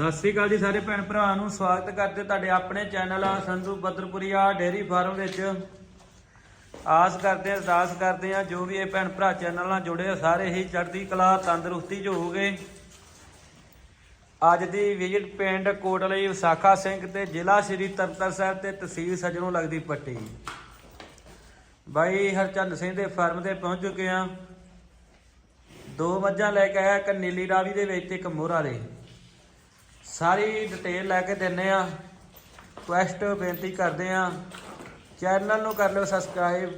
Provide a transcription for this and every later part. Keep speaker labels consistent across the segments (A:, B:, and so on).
A: ਸਤਿ ਸ੍ਰੀ ਅਕਾਲ ਜੀ ਸਾਰੇ ਭੈਣ ਭਰਾਵਾਂ ਨੂੰ। ਸਵਾਗਤ ਕਰਦੇ ਤੁਹਾਡੇ ਆਪਣੇ ਚੈਨਲ ਆ ਸੰਧੂ ਬਦਰਪੁਰੀਆ ਡੇਰੀ ਫਾਰਮ ਵਿੱਚ। ਆਸ ਕਰਦੇ ਆ ਅਰਦਾਸ ਕਰਦੇ ਆ ਜੋ ਵੀ ਇਹ ਭੈਣ ਭਰਾ ਚੈਨਲ ਨਾਲ ਜੁੜੇ ਆ, ਸਾਰੇ ਹੀ ਚੜ੍ਹਦੀ ਕਲਾ, ਤੰਦਰੁਸਤੀ ਚ ਹੋਊਗੇ ਅੱਜ ਦੀ ਵਿਜ਼ਿਟ ਪਿੰਡ ਕੋਟਲੀ ਵਿਸਾਖਾ ਸਿੰਘ ਤੇ ਜ਼ਿਲ੍ਹਾ ਸ਼੍ਰੀ ਤਰਨਤਾਰਨ ਸਾਹਿਬ ਤੇ ਤਹਿਸੀਲ ਸਜਣੋਂ ਲੱਗਦੀ ਪੱਟੀ। ਬਾਈ ਹਰਚੰਦ ਸਿੰਘ ਦੇ ਫਾਰਮ ਤੇ ਪਹੁੰਚ ਚੁੱਕੇ ਆ ਦੋ ਮੱਝਾਂ ਲੈ ਕੇ ਆਇਆ ਇੱਕ ਨੀਲੀ ਰਾਵੀ ਦੇ ਵਿੱਚ, ਇੱਕ ਮੋਹਰਾ ਦੇ। ਸਾਰੀ ਡਿਟੇਲ ਲੈ ਕੇ ਦਿੰਨੇ ਆ। ਕੁਐਸਟ ਬੇਨਤੀ ਕਰਦੇ ਆ। ਚੈਨਲ ਨੂੰ ਕਰ ਲਿਓ ਸਬਸਕ੍ਰਾਈਬ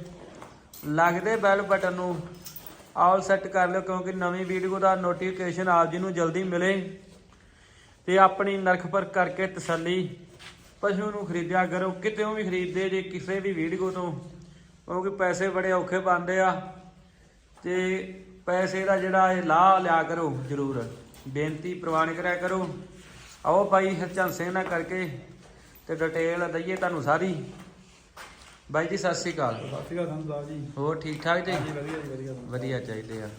A: ਲੱਗਦੇ ਬੈਲ ਬਟਨ ਨੂੰ ਆਲ ਸੈੱਟ ਕਰ ਲਿਓ ਕਿਉਂਕਿ ਨਵੀਂ ਵੀਡੀਓ ਦਾ ਨੋਟੀਫਿਕੇਸ਼ਨ ਆਪ ਜੀ ਨੂੰ ਜਲਦੀ ਮਿਲੇ। ਤੇ ਆਪਣੀ ਨਰਖ ਪਰ ਕਰਕੇ ਤਸੱਲੀ ਪਸ਼ੂ ਨੂੰ ਖਰੀਦਿਆ ਕਰੋ। ਕਿਤੇੋਂ ਵੀ ਖਰੀਦਦੇ ਜੇ ਕਿਸੇ ਵੀ ਵੀਡੀਓ ਤੋਂ। ਕਿਉਂਕਿ ਪੈਸੇ ਬੜੇ ਔਖੇ ਬਣਦੇ ਆ। ਤੇ ਪੈਸੇ ਦਾ ਜਿਹੜਾ ਇਹ ਲਾਹ ਲਿਆ ਕਰੋ ਜ਼ਰੂਰ। ਬੇਨਤੀ ਪ੍ਰਵਾਨ ਕਰਿਆ ਕਰੋ। ਆਓ ਭਾਈ ਹਰਚੰਦ ਸਿੰਘ ਨਾਲ ਕਰਕੇ ਤੇ ਡਿਟੇਲ ਦਈਏ ਤੁਹਾਨੂੰ ਸਾਰੀ। ਬਾਈ ਜੀ ਸਤਿ ਸ੍ਰੀ ਅਕਾਲ।
B: ਸਤਿ ਸ਼੍ਰੀ ਅਕਾਲ ਸੰਧੂ ਸਾਹਿਬ ਜੀ।
A: ਹੋਰ ਠੀਕ ਠਾਕ ਜੀ?
B: ਵਧੀਆ ਜੀ ਵਧੀਆ
A: ਵਧੀਆ ਚਾਹੀਦੇ ਆ।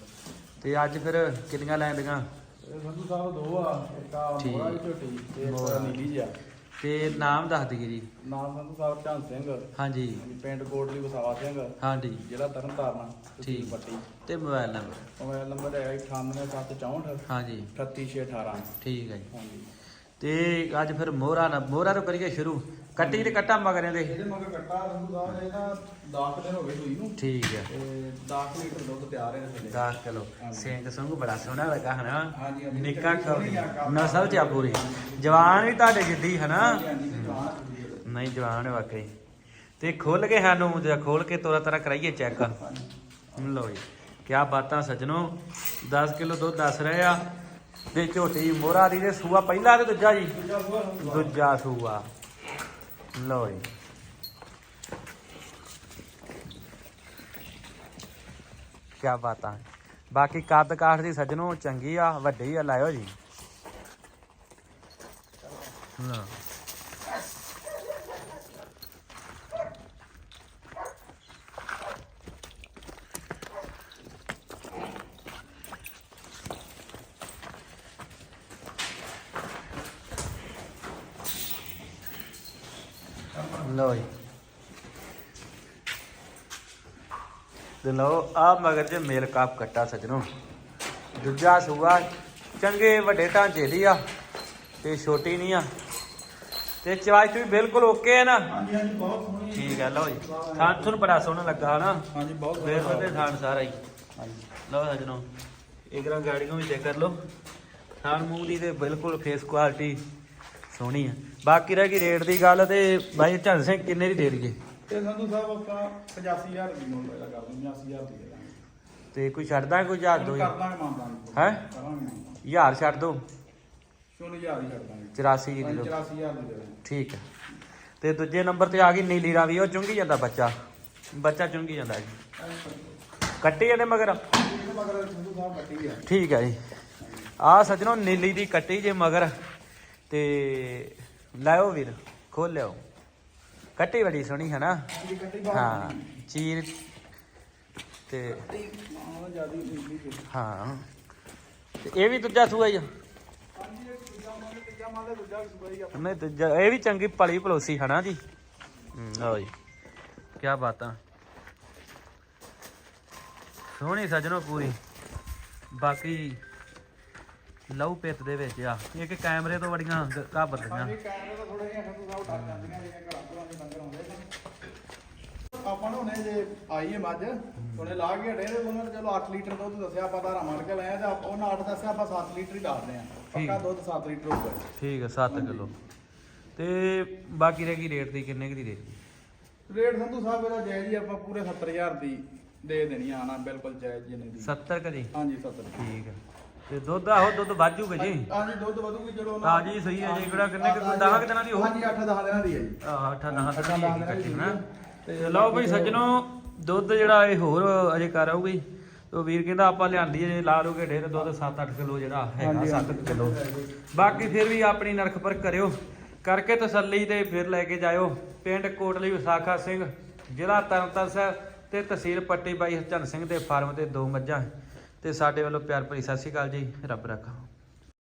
A: ਤੇ ਅੱਜ ਫਿਰ ਕਿੰਨੀਆਂ ਲੈਂਦੀਆਂ
B: ਇਹ ਸੰਧੂ ਸਾਹਿਬ ਦੋ ਆ ਇੱਕ ਆ
A: ਠੀਕ।
B: ਮੋਰਾ ਦੀ ਝੋਟੀ ਤੇ
A: ਮੋਹਰਾ।
B: ਇੱਕ ਨੀਲੀ ਜਿਹਾ
A: ਤੇ ਨਾਮ ਦੱਸ ਦਈਏ ਜੀ।
B: ਨਾਮ ਸੰਧੂ ਸਾਹਿਬ ਚੰਦ ਸਿੰਘ।
A: ਹਾਂਜੀ।
B: ਪਿੰਡ ਕੋਟਲੀ ਵਸਾਵਾ ਸਿੰਘ।
A: ਹਾਂਜੀ।
B: ਜ਼ਿਲ੍ਹਾ ਤਰਨਤਾਰਨ
A: ਠੀਕ।
B: ਪੱਟੀ।
A: ਤੇ ਮੋਬਾਈਲ ਨੰਬਰ?
B: ਮੋਬਾਈਲ ਨੰਬਰ ਹੈ 98764
A: ਹਾਂਜੀ।
B: 38618
A: ਠੀਕ ਹੈ ਜੀ।
B: ਹਾਂਜੀ।
A: ਤੇ ਅੱਜ ਫਿਰ ਮੋਹਰਾ ਨਾ ਮੋਹਰਾ ਤੋਂ ਕਰੀਏ ਸ਼ੁਰੂ। ਕੱਟੀ ਤੇ ਕੱਟਾ ਮਗਰੇ ਦੇ
B: ਇਹਦੇ ਮਗਰ ਕੱਟਾ ਸੰਧੂ ਸਾਹਿਬ ਤਾਂ 10 ਦਿਨ ਹੋ ਗਏ ਸੂਈ ਨੂੰ।
A: ਠੀਕ ਹੈ
B: ਤੇ 10 ਲੀਟਰ ਦੁੱਧ ਤਿਆਰ ਹੈ ਥੱਲੇ
A: 10 ਕਿਲੋ। ਸਿੰਘ ਸੰਗ ਬੜਾ ਸੋਹਣਾ ਲੱਗਾ ਹਨਾ। ਨਿੱਕਾ। ਨਸਲ ਚ ਆ ਪੂਰੀ। ਜਵਾਨ ਵੀ ਤੁਹਾਡੇ ਜਿੱਦੀ ਹਨਾ। ਨਹੀਂ ਜਵਾਨ ਵਾਕਈ। ਤੇ ਖੋਲ ਕੇ ਸਾਨੂੰ ਜੇ ਖੋਲ ਕੇ ਤੋਰਾ ਤਰਾ ਕਰਾਈਏ ਚੈੱਕ। ਲਓ ਜੀ ਕੀ ਬਾਤਾਂ ਸਜਣੋ। 10 ਕਿਲੋ ਦੁੱਧ ਦੱਸ ਰਹੇ ਆ। ਤੇ ਝੋਟੀ ਮੋਹਰਾ ਦੀ ਤੇ ਸੂਆ ਪਹਿਲਾ ਤੇ ਦੂਜਾ ਜੀ? ਦੂਜਾ ਸੂਆ। ਲਓ ਜੀ। ਕੀ ਬਾਤਾਂ। ਬਾਕੀ ਕੱਦ ਕਾਠ ਦੀ ਸਜਣੋ ਚੰਗੀ ਆ, ਵੱਡੀ ਆ, ਲਾਇਓ ਜੀ। ਲਓ। ਲਓ ਜੀ ਤੇ ਲਓ ਆ ਮਗਰ ਜੇ ਮੇਲ ਕਾਪ ਕੱਟਾ ਸਜਣੋ। ਦੂਜਾ ਸੂਆ ਚੰਗੇ ਵੱਡੇ ਢਾਂਚੇ ਦੀ ਆ ਤੇ ਛੋਟੀ ਨਹੀਂ ਆ। ਤੇ ਚਵਾਈ ਵੀ ਬਿਲਕੁਲ ਓਕੇ ਹੈ ਨਾ।
B: ਹਾਂਜੀ ਹਾਂਜੀ ਬਹੁਤ ਸੋਹਣੀ ਹੈ।
A: ਠੀਕ ਹੈ ਲਓ ਜੀ। ਥਾਂ ਤੁਹਾਨੂੰ ਬੜਾ ਸੋਹਣਾ ਲੱਗਾ ਹਨਾ।
B: ਹਾਂਜੀ ਬਹੁਤ
A: ਫੇਰ ਉਹਦੇ ਥਾਂ ਸਾਰਾ ਹੀ।
B: ਹਾਂਜੀ।
A: ਲਓ ਸਜਣੋ ਇੱਕ ਰਾਂ ਗਾੜੀਆਂ ਵੀ ਚੈੱਕ ਕਰ ਲਓ। ਥਾਂ ਮੂੰਹ ਦੀ ਤੇ ਬਿਲਕੁਲ ਫੇਸ ਕੁਆਲਿਟੀ ਸੋਹਣੀ ਆ। ਬਾਕੀ ਰਹਿ ਗਈ ਰੇਟ ਦੀ ਗੱਲ ਤੇ ਬਾਈ ਝੰਡ ਸਿੰਘ ਕਿੰਨੇ ਦੀ ਦੇ ਦਈਏ?
B: ਤੇ ਸੰਧੂ ਸਾਹਿਬ ਆਪਾਂ 85000 ਦੀ ਮੁੱਲ ਇਹਦਾ ਕਰ ਦਿੰਦੇ 80000 ਦੀ ਦੇ ਦਾਂਗੇ।
A: ਤੇ ਕੋਈ ਛੱਡਦਾ ਕੋਈ ਹਜ਼ਾਰ ਦੋ
B: ਕਰ ਦਾਂਗੇ
A: ਹੈਂ?
B: ਕਰਾਂਗੇ
A: ਹਜ਼ਾਰ ਛੱਡ ਦੋ?
B: ਚਲੋ ਹਜ਼ਾਰ ਹੀ ਛੱਡ ਦਾਂਗੇ।
A: 84 ਦੀ
B: ਹਾਂਜੀ,
A: ਦਿਓ।
B: 84000 ਦੀ ਦੇ ਦਾਂਗੇ।
A: ਠੀਕ ਹੈ ਤੇ ਦੂਜੇ ਨੰਬਰ ਤੇ ਆ ਗਈ ਨੀਲੀ ਰਾਵੀ ਉਹ ਚੁੰਗੀ ਜਾਂਦਾ ਬੱਚਾ। ਬੱਚਾ ਚੁੰਗੀ ਜਾਂਦਾ ਜੀ। ਕੱਟੀ ਇਹਦੇ ਮਗਰ?
B: ਇਹਦੇ ਮਗਰ ਸੰਧੂ ਸਾਹਿਬ ਕੱਟੀ ਆ।
A: ਠੀਕ ਹੈ ਜੀ। ਆ ਸੱਜਣੋ ਨੀਲੀ ਦੀ ਕੱਟੀ ਜੇ ਮਗਰ। ਤੇ ਲਾਓ ਵੀਰ ਖੋਲ ਲਿਓ ਕੱਟੀ ਬੜੀ ਸੋਹਣੀ ਹੈ ਨਾ ਹਾਂ ਚੀਰ ਤੇ
B: ਹਾਂ ਤੇ
A: ਇਹ ਵੀ ਦੂਜਾ ਸੂਆ ਹੀ ਆ। ਨਹੀਂ ਦੂਜਾ ਇਹ ਵੀ ਚੰਗੀ ਪਲੀ ਪਲੋਸੀ ਹਨਾ ਜੀ? ਲਓ ਜੀ। ਕੀ ਬਾਤਾਂ। ਸੋਹਣੀ ਸਜਣੋ ਪੂਰੀ। ਬਾਕੀ ਲਹੂ ਪਿੱਤ ਦੇ ਵਿੱਚ ਆ। ਇਹ ਕਿ ਕੈਮਰੇ ਤੋਂ ਬੜੀਆਂ ਘਾਬਰ ਦੀਆਂ
B: ਹਾਂਜੀ ਕੈਮਰੇ ਤਾਂ ਥੋੜੇ ਜਿਹਾ ਜਾਂਦੀਆਂ ਜਿਹੜੀਆਂ ਘਰਾਂ ਦੇ ਡੰਗਰ ਆਉਂਦੇ ਨੇ। ਆਪਾਂ ਨੂੰ ਹੁਣੇ ਜੇ ਆਈ ਹੈ ਮੱਝ ਹੁਣੇ ਲਾ ਕੇ ਹਟੇ ਤੇ ਉਹਨਾਂ ਨੇ ਚਲੋ 8 ਲੀਟਰ ਦੁੱਧ ਦੱਸਿਆ ਆਪਾਂ ਧਾਰਾ ਮੰਨ ਕੇ ਲਏ ਤੇ ਆਪਾਂ ਉਹਨਾਂ 8 ਦੱਸਿਆ ਆਪਾਂ 7 ਲੀਟਰ ਹੀ ਦੱਸਦੇ ਆ। ਪੱਕਾ ਦੁੱਧ 7 ਲੀਟਰ ਹੋਊਗਾ।
A: ਠੀਕ ਹੈ 7 ਕਿਲੋ। ਤੇ ਬਾਕੀ ਰਹਿ ਗਈ ਰੇਟ ਦੀ ਕਿੰਨੇ ਕੁ ਦੀ ਰੇਟ
B: ਰੇਟ ਸੰਧੂ ਸਾਹਿਬ ਇਹਦਾ ਜਾਇਜ਼ ਹੀ ਆਪਾਂ ਪੂਰੇ 70000 ਦੀ ਦੇ ਦੇਣੀ ਆਣਾ ਬਿਲਕੁਲ ਜਾਇਜ਼ ਜਿੰਨੇ ਦੀ।
A: 70 ਕਦੀ
B: ਹਾਂਜੀ 70
A: ਠੀਕ ਹੈ ਤੇ ਦੁੱਧ ਆਹੋ ਦੁੱਧ ਵਾਜੂਗੇ ਜੀ।
B: ਹਾਂਜੀ ਦੁੱਧ ਵਧੂਗੀ ਜਦੋਂ
A: ਤਾਜ਼ੀ ਸਹੀ ਹੈ ਜੀ, ਕਿਹੜਾ ਕਿੰਨੇ ਕੁ- ਦਸਾਂ ਕੁ ਦਿਨਾਂ ਦੀ ਹੋਊ?
B: ਹਾਂਜੀ 8 10 ਦਿਨਾਂ ਦੀ ਹੈ ਜੀ।
A: ਆਹ ਅੱਠਾਂ ਦਸਾਂ
B: ਅੱਠਾਂ
A: ਤੱਕ
B: ਦਸਾਂ
A: ਦੀ
B: ਦਿਨਾਂ ਦੀ
A: ਇਕੱਠੀ ਨਾ
B: ਤੇ
A: ਤੇ ਲਓ ਬਈ ਸੱਜਣੋ ਦੁੱਧ ਜਿਹੜਾ ਇਹ ਹੋਰ ਅਜੇ ਕਰ ਆਊਗੀ। ਉਹ ਵੀਰ ਕਹਿੰਦਾ ਆਪਾਂ ਲਿਆਂਦੀ ਜੇ ਲਾ ਲੋਗੇ ਢੇਰ ਦੁੱਧ 7-8 ਕਿਲੋ ਜਿਹੜਾ ਹੈਗਾ
B: ਹਾਂਜੀ,
A: 7 ਕਿਲੋ। ਬਾਕੀ ਫਿਰ ਵੀ ਆਪਣੀ ਨਰਖ ਪਰ ਕਰਿਓ। ਕਰਕੇ ਤਸੱਲੀ ਤੇ ਫਿਰ ਲੈ ਕੇ ਜਾਇਓ। ਪਿੰਡ ਕੋਟਲੀ ਵਿਸਾਖਾ ਸਿੰਘ ਜ਼ਿਲ੍ਹਾ ਤਰਨਤਾਰਨ ਸਾਹਿਬ ਤੇ ਤਹਿਸੀਲ ਪੱਟੀ ਬਾਈ ਹਰਚੰਦ ਸਿੰਘ ਦੇ ਫਾਰਮ ਤੇ ਦੋ ਮੱਝਾਂ। ਤੇ ਸਾਡੇ ਵੱਲੋਂ ਪਿਆਰ ਭਰੀ ਸਤਿ ਸ਼੍ਰੀ ਅਕਾਲ ਜੀ। ਰੱਬ ਰੱਖਾ।